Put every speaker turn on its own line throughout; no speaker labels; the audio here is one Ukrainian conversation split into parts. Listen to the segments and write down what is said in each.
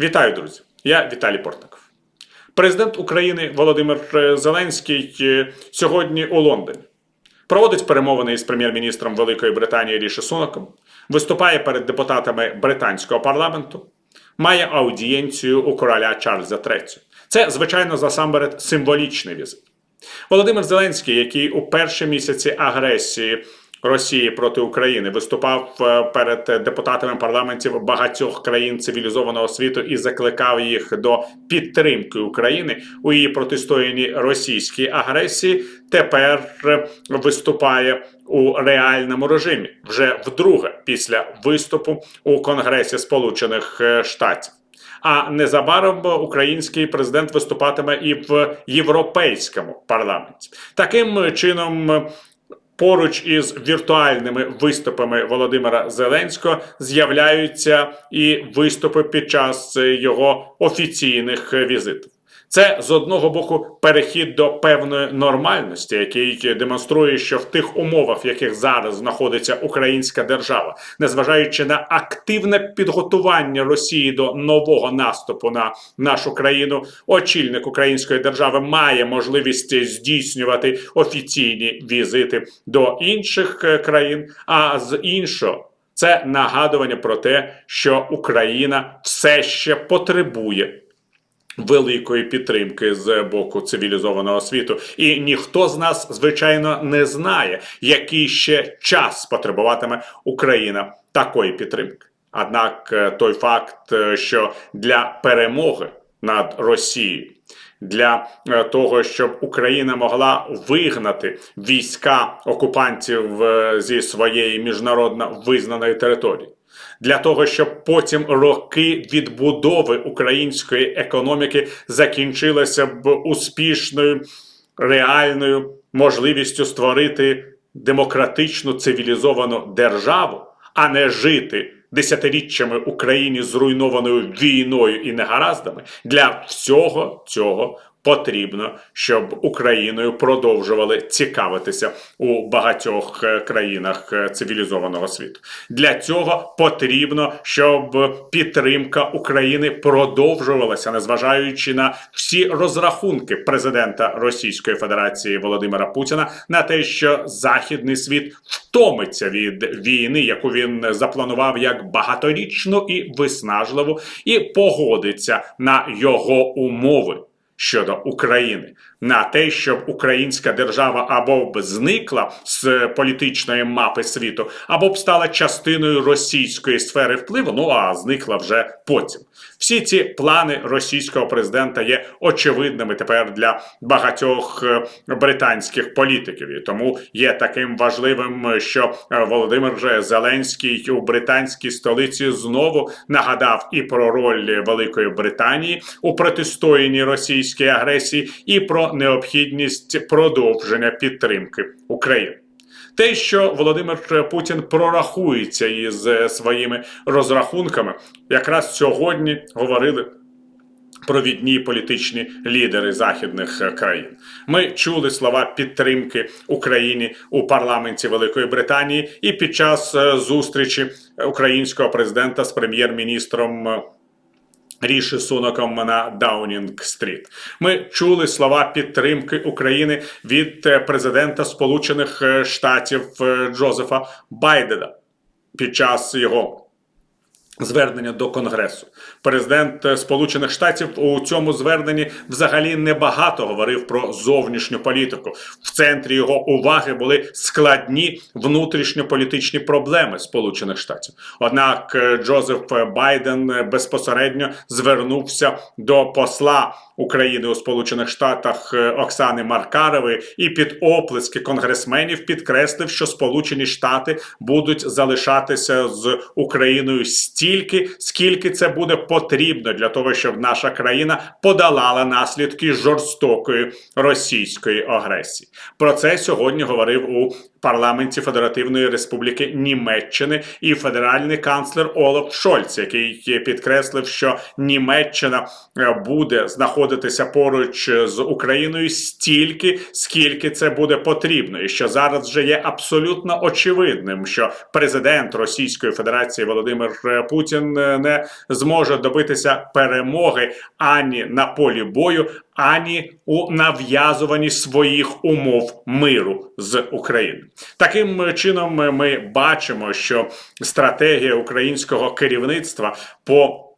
Вітаю, друзі! Я Віталій Портников. Президент України Володимир е, Зеленський е, сьогодні у Лондоні проводить перемовини із прем'єр-міністром Великої Британії Ріші Сунаком, виступає перед депутатами британського парламенту, має аудієнцію у короля Чарльза III. Це, звичайно, насамперед символічний візит. Володимир Зеленський, який у перші місяці агресії Росії проти України виступав е, перед депутатами парламентів багатьох країн цивілізованого світу і закликав їх до підтримки України у її протистоянні російській агресії. Тепер е, виступає у реальному режимі вже вдруге після виступу у Конгресі Сполучених е, Штатів. А незабаром український президент виступатиме і в європейському парламенті. Таким чином. Поруч із віртуальними виступами Володимира Зеленського з'являються і виступи під час його офіційних візитів. Це з одного боку перехід до певної нормальності, який демонструє, що в тих умовах, в яких зараз знаходиться українська держава, незважаючи на активне підготування Росії до нового наступу на нашу країну, очільник української держави має можливість здійснювати офіційні візити до інших е, країн, а з іншого. Це нагадування про те, що Україна все ще потребує великої підтримки з боку цивілізованого світу, і ніхто з нас, звичайно, не знає, який ще час потребуватиме Україна такої підтримки. Однак е, той факт, е, що для перемоги над Росією. Для е, того щоб Україна могла вигнати війська окупантів зі своєї міжнародно визнаної території, для того, щоб потім роки відбудови української економіки закінчилися б успішною реальною можливістю створити демократичну цивілізовану державу, а не жити десятиріччями Україні зруйнованою війною і негараздами. Для всього цього потрібно, щоб Україною продовжували цікавитися у багатьох е, країнах е, цивілізованого світу. Для цього потрібно, щоб підтримка України продовжувалася, незважаючи на всі розрахунки президента Російської Федерації Володимира Путіна на те, що західний світ втомиться від війни, яку він запланував як багаторічну і виснажливу, і погодиться на його умови щодо України на те, щоб українська держава або б зникла з політичної мапи світу, або б стала частиною російської сфери впливу. Ну а зникла вже потім. Всі ці плани російського президента є очевидними тепер для багатьох е, британських політиків, і тому є таким важливим, що е, Володимир Зеленський у британській столиці знову нагадав і про роль Великої Британії у протистоянні російській агресії, і про необхідність продовження підтримки України. Те, що Володимир Путін прорахується із своїми розрахунками, якраз сьогодні говорили. Провідні політичні лідери західних країн ми чули слова підтримки Україні у парламенті Великої Британії і під час е, зустрічі українського президента з прем'єр-міністром Ріші Суноком на Даунінг-стріт. Ми чули слова підтримки України від е, президента Сполучених е, Штатів е, Джозефа Байдена під час його. Звернення до Конгресу. Президент Сполучених Штатів у цьому зверненні взагалі небагато говорив про зовнішню політику. В центрі його уваги були складні внутрішньополітичні проблеми Сполучених Штатів. Однак Джозеф Байден безпосередньо звернувся до посла України у Сполучених Штатах Оксани Маркарової і під оплески конгресменів підкреслив, що Сполучені Штати будуть залишатися з Україною стільки, стільки, скільки це буде потрібно для того, щоб наша країна подолала наслідки жорстокої російської агресії. Про це сьогодні говорив у парламенті Федеративної Республіки Німеччини. І федеральний канцлер Олаф Шольц, який підкреслив, що Німеччина е, буде знаходитися поруч з Україною стільки, скільки це буде потрібно, і що зараз вже є абсолютно очевидним, що президент Російської Федерації Володимир е, Путін е, не зможе добитися перемоги ані на полі бою, ані у нав'язуванні своїх умов миру з України. Таким чином, ми бачимо, що стратегія українського керівництва по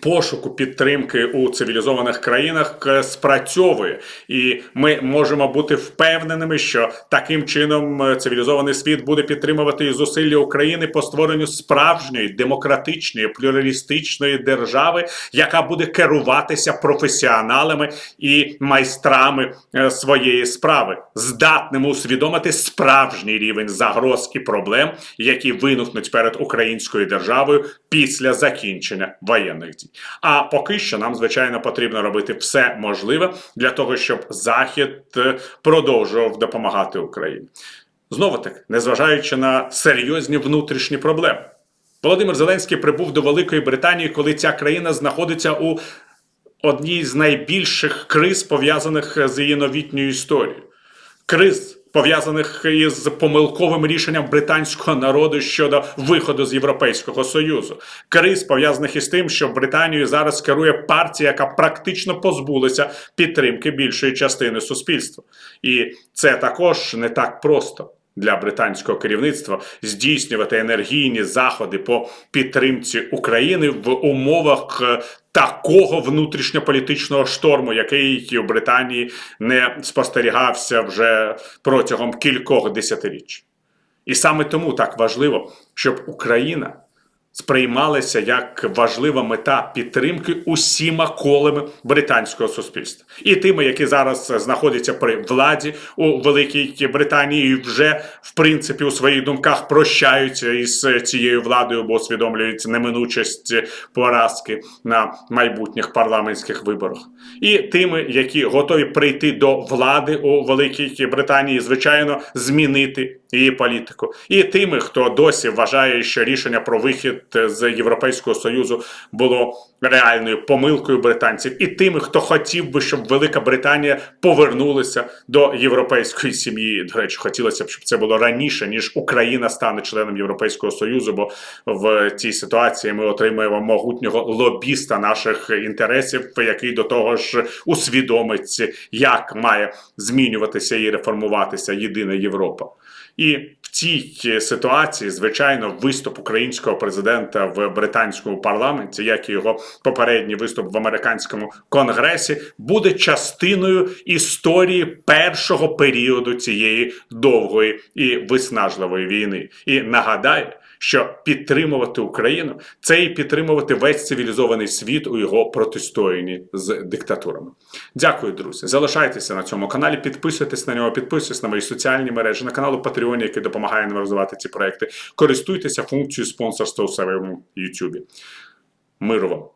Пошуку підтримки у цивілізованих країнах е, спрацьовує, і ми можемо бути впевненими, що таким чином е, цивілізований світ буде підтримувати і зусилля України по створенню справжньої демократичної плюралістичної держави, яка буде керуватися професіоналами і майстрами е, своєї справи, здатними усвідомити справжній рівень загроз і проблем, які виникнуть перед українською державою після закінчення воєнних дій. А поки що нам, звичайно, потрібно робити все можливе для того, щоб Захід е, продовжував допомагати Україні. Знову таки, незважаючи на серйозні внутрішні проблеми, Володимир Зеленський прибув до Великої Британії, коли ця країна знаходиться у одній з найбільших криз, пов'язаних з її новітньою історією. Криз пов'язаних із помилковим рішенням британського народу щодо виходу з Європейського союзу, криз пов'язаних із тим, що Британію зараз керує партія, яка практично позбулася підтримки більшої частини суспільства, і це також не так просто. Для британського керівництва здійснювати енергійні заходи по підтримці України в умовах е, такого внутрішньополітичного шторму, який у Британії не спостерігався вже протягом кількох десятиріч. І саме тому так важливо, щоб Україна сприймалася як важлива мета підтримки усіма колами британського суспільства, і тими, які зараз знаходяться при владі у Великій Британії, і вже в принципі у своїх думках прощаються із цією владою, бо усвідомлюють неминучість поразки на майбутніх парламентських виборах, і тими, які готові прийти до влади у Великій Британії, звичайно, змінити її політику, і тими, хто досі вважає, що рішення про вихід з Європейського союзу було реальною помилкою британців, і тими, хто хотів би, щоб Велика Британія повернулася до європейської сім'ї. До речі, хотілося б, щоб це було раніше ніж Україна стане членом Європейського союзу. Бо в цій ситуації ми отримуємо могутнього лобіста наших інтересів, який до того ж усвідомить, як має змінюватися і реформуватися єдина Європа. І цій ситуації, звичайно, виступ українського президента в британському парламенті, як і його попередній виступ в американському конгресі, буде частиною історії першого періоду цієї довгої і виснажливої війни. І нагадаю, що підтримувати Україну це і підтримувати весь цивілізований світ у його протистоянні з диктатурами. Дякую, друзі. Залишайтеся на цьому каналі, підписуйтесь на нього, підписуйтесь на мої соціальні мережі, на канал Patreon, який допомагає нам розвивати ці проекти. Користуйтеся функцією спонсорства у своєму YouTube. Миру вам!